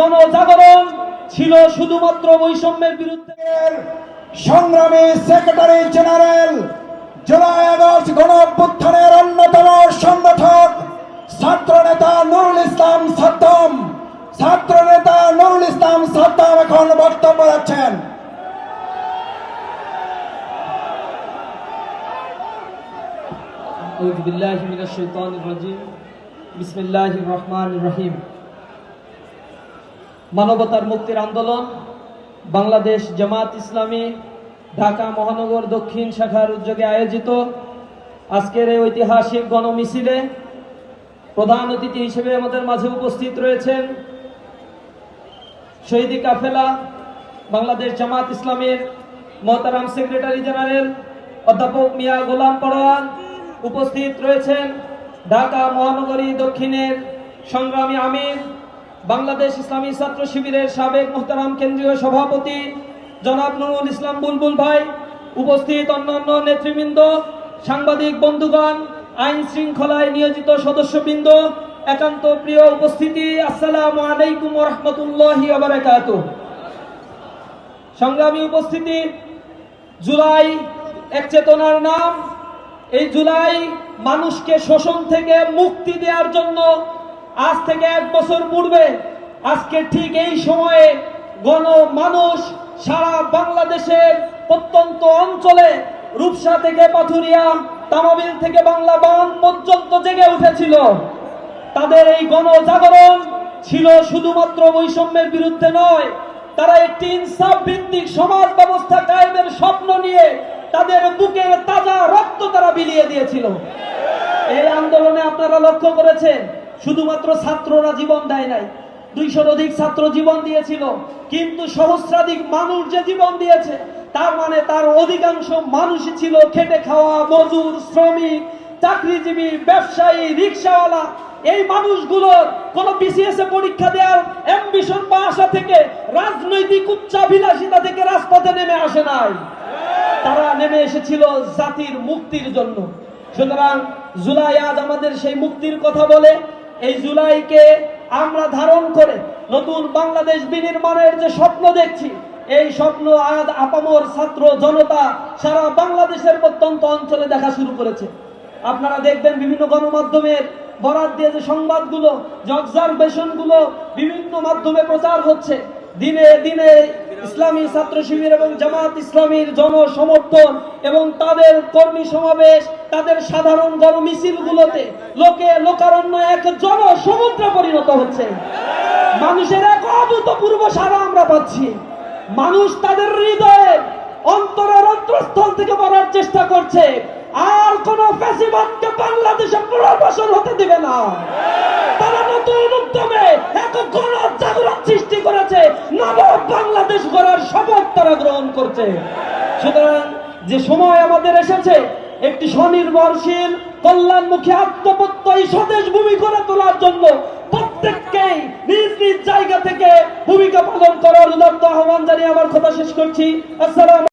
গণজাগরণ ছিল শুধুমাত্র বৈষম্যের বিরুদ্ধে সংগ্রামী সেক্রেটারি জেনারেল জুলাই আগস্ট গণ অভ্যুত্থানের অন্যতম সংগঠক ছাত্র নেতা নুরুল ইসলাম সাদ্দাম ছাত্র নেতা নুরুল ইসলাম সাদ্দাম এখন বক্তব্য রাখছেন أعوذ بالله من الشيطان الرجيم بسم الله الرحمن الرحيم মানবতার মুক্তির আন্দোলন, বাংলাদেশ জামাত ইসলামী ঢাকা মহানগর দক্ষিণ শাখার উদ্যোগে আয়োজিত আজকের এই ঐতিহাসিক গণমিছিলে প্রধান অতিথি হিসেবে আমাদের মাঝে উপস্থিত রয়েছেন শহীদি কাফেলা বাংলাদেশ জামাত ইসলামের মহতারাম সেক্রেটারি জেনারেল অধ্যাপক মিয়া গোলাম পরোয়ান, উপস্থিত রয়েছেন ঢাকা মহানগরী দক্ষিণের সংগ্রামী আমির বাংলাদেশ ইসলামী ছাত্র শিবিরের সাবেক মোহতারাম কেন্দ্রীয় সভাপতি জনাব নুরুল ইসলাম বুলবুল ভাই, উপস্থিত অন্যান্য নেতৃবৃন্দ, সাংবাদিক বন্ধুগণ, আইন শৃঙ্খলায় নিয়োজিত সদস্যবৃন্দ, একান্ত প্রিয় উপস্থিতি, আসসালামু আলাইকুম রহমতুল্লাহি সংগ্রামী উপস্থিতি, জুলাই এক চেতনার নাম, এই জুলাই মানুষকে শোষণ থেকে মুক্তি দেওয়ার জন্য আজ থেকে এক বছর পূর্বে আজকে ঠিক এই সময়ে গণ মানুষ সারা বাংলাদেশের প্রত্যন্ত অঞ্চলে রূপসা থেকে পাথুরিয়া, তামাবিল থেকে বাংলা বান পর্যন্ত জেগে উঠেছিল। তাদের এই গণজাগরণ ছিল শুধুমাত্র বৈষম্যের বিরুদ্ধে নয়, তারা একটি ইনসাফ ভিত্তিক সমাজ ব্যবস্থা কায়েমের স্বপ্ন নিয়ে তাদের বুকের তাজা রক্ত তারা বিলিয়ে দিয়েছিল। এই আন্দোলনে আপনারা লক্ষ্য করেছেন শুধুমাত্র ছাত্ররা জীবন দেয় নাই। দুইশোর অধিক ছাত্র জীবন দিয়েছিল। কিন্তু সহস্রাধিক মানুষ যে জীবন দিয়েছে, তার মানে তার অধিকাংশ মানুষই ছিল খেটে খাওয়া মজুর, শ্রমিক, চাকরিজীবী, ব্যবসায়ী, রিক্সাওয়ালা। এই মানুষগুলোর কোন বিসিএস এ পরীক্ষা দেওয়ার অ্যাম্বিশন বা আশা থেকে, রাজনৈতিক উচ্চাভিলাষিতা থেকে রাজপথে নেমে আসে নাই। তারা নেমে এসেছিল জাতির মুক্তির জন্য। সুতরাং জুলাই আজ আমাদের সেই মুক্তির কথা বলে এই জুলাইকে আমরা ধারণ করে নতুন বাংলাদেশ বিনির্মাণের যে স্বপ্ন দেখছি, এই স্বপ্ন আজ আপামর ছাত্র জনতা সারা বাংলাদেশের প্রত্যন্ত অঞ্চলে দেখা শুরু করেছে। আপনারা দেখবেন বিভিন্ন গণমাধ্যমের বরাদ দিয়ে যে সংবাদগুলো, যে অবজারভেশনগুলো বিভিন্ন মাধ্যমে প্রচার হচ্ছে। দিনে দিনে ইসলামী ছাত্র শিবির এবং জামাত ইসলামীর জনসমর্থন এবং তাদের কর্মী সমাবেশ, তাদের সাধারণ গণমিছিলগুলোতে লোকে লোকারণ্য এক জনসমুদ্রে পরিণত হচ্ছে। মানুষের এক অভূতপূর্ব সারা আমরা পাচ্ছি। মানুষ তাদের হৃদয়ে অন্তরের অন্তঃস্থল থেকে বলার চেষ্টা করছে। আর কোন ফ্যাসিবাদকে বাংলাদেশে পুনর্বাসন হতে দিবে না। তারা নতুন উদ্যমে এক গণ করেছে বাংলাদেশ গড়ার শপথ তারা গ্রহণ করছে। সুতরাং যে সময় আমাদের এসেছে, একটি স্বনির্ভরশীল, কল্যাণমুখী, আত্মপ্রত্যয়ী স্বদেশ ভূমি করে তোলার জন্য প্রত্যেককেই নিজ নিজ জায়গা থেকে ভূমিকা পালন করার উদাত্ত আহ্বান জানিয়ে আমার কথা শেষ করছি। আসসালাম